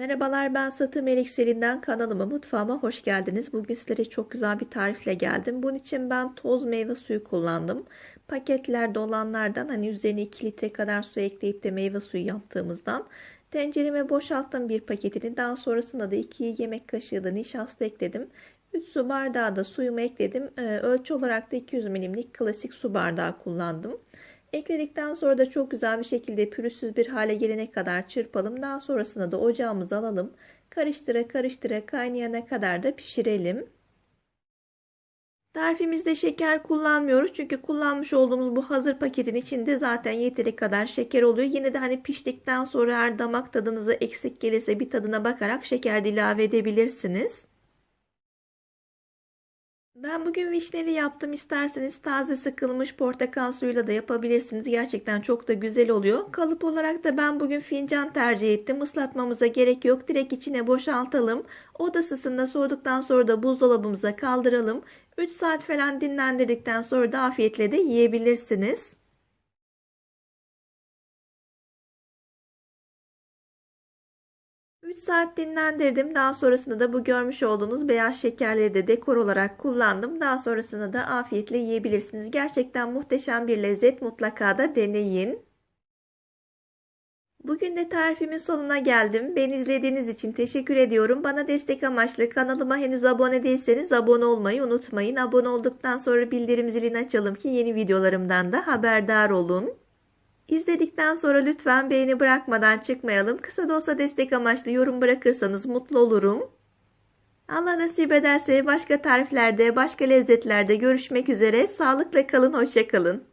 Merhabalar ben Satı Melik kanalıma mutfağıma hoş geldiniz. Bugün sizlere çok güzel bir tarifle geldim. Bunun için ben toz meyve suyu kullandım. Paketlerde olanlardan hani üzerine 2 litre kadar su ekleyip de meyve suyu yaptığımızdan tencereme boşalttım bir paketini. Daha sonrasında da 2 yemek kaşığı da nişasta ekledim. 3 su bardağı da suyumu ekledim. Ee, ölçü olarak da 200 milimlik klasik su bardağı kullandım. Ekledikten sonra da çok güzel bir şekilde pürüzsüz bir hale gelene kadar çırpalım. Daha sonrasında da ocağımıza alalım. Karıştıra karıştıra kaynayana kadar da pişirelim. Tarifimizde şeker kullanmıyoruz. Çünkü kullanmış olduğumuz bu hazır paketin içinde zaten yeteri kadar şeker oluyor. Yine de hani piştikten sonra eğer damak tadınıza eksik gelirse bir tadına bakarak şeker de ilave edebilirsiniz. Ben bugün vişneli yaptım. İsterseniz taze sıkılmış portakal suyuyla da yapabilirsiniz. Gerçekten çok da güzel oluyor. Kalıp olarak da ben bugün fincan tercih ettim. Islatmamıza gerek yok. Direkt içine boşaltalım. Oda ısısında soğuduktan sonra da buzdolabımıza kaldıralım. 3 saat falan dinlendirdikten sonra da afiyetle de yiyebilirsiniz. 3 saat dinlendirdim. Daha sonrasında da bu görmüş olduğunuz beyaz şekerleri de dekor olarak kullandım. Daha sonrasında da afiyetle yiyebilirsiniz. Gerçekten muhteşem bir lezzet. Mutlaka da deneyin. Bugün de tarifimin sonuna geldim. Beni izlediğiniz için teşekkür ediyorum. Bana destek amaçlı kanalıma henüz abone değilseniz abone olmayı unutmayın. Abone olduktan sonra bildirim zilini açalım ki yeni videolarımdan da haberdar olun. İzledikten sonra lütfen beğeni bırakmadan çıkmayalım. Kısa da olsa destek amaçlı yorum bırakırsanız mutlu olurum. Allah nasip ederse başka tariflerde, başka lezzetlerde görüşmek üzere. Sağlıkla kalın, hoşça kalın.